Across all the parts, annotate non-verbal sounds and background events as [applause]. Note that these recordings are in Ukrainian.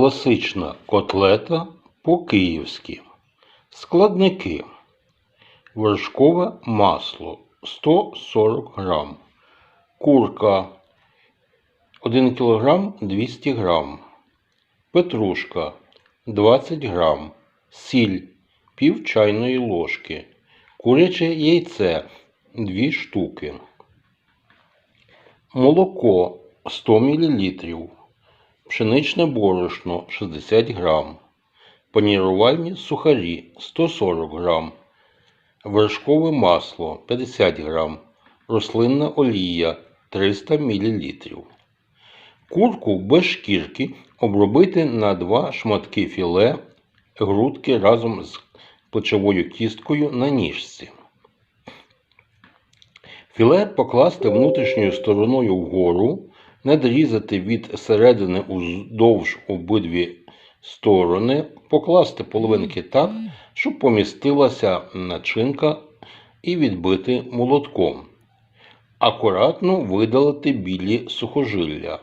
Класична котлета по-київськи. Складники. Вершкове масло 140 грам. Курка 1 кг 200 грам. Петрушка 20 грам. Сіль пів чайної ложки. Куряче яйце 2 штуки. Молоко 100 мл. Пшеничне борошно 60 грам. Панірувальні сухарі 140 грам. Вершкове масло 50 грам. Рослинна олія 300 мл. Курку без шкірки обробити на два шматки філе грудки разом з плечовою кісткою на ніжці. Філе покласти внутрішньою стороною вгору, надрізати від середини уздовж обидві сторони, покласти половинки так, щоб помістилася начинка і відбити молотком. Акуратно видалити білі сухожилля.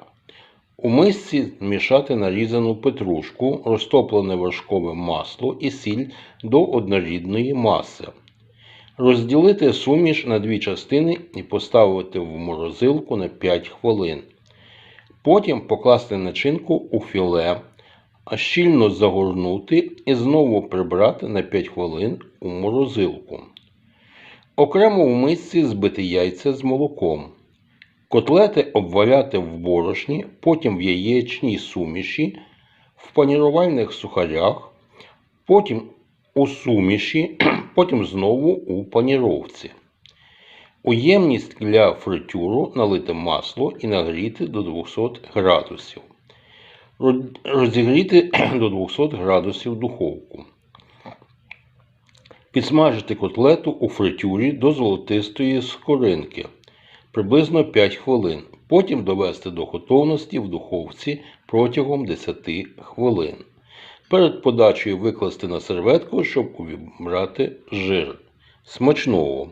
У мисці змішати нарізану петрушку, розтоплене вершкове масло і сіль до однорідної маси. Розділити суміш на дві частини і поставити в морозилку на 5 хвилин. Потім покласти начинку у філе, щільно загорнути і знову прибрати на 5 хвилин у морозилку. Окремо в мисці збити яйця з молоком. Котлети обваляти в борошні, потім в яєчній суміші, в панірувальних сухарях, потім у суміші, [clears throat] потім знову у паніровці. У для фритюру налити масло і нагріти до 200 градусів. Розігріти [clears throat] до 200 градусів духовку. Підсмажити котлету у фритюрі до золотистої скоринки приблизно 5 хвилин. Потім довести до готовності в духовці протягом 10 хвилин. Перед подачею викласти на серветку, щоб увібрати жир. Смачного!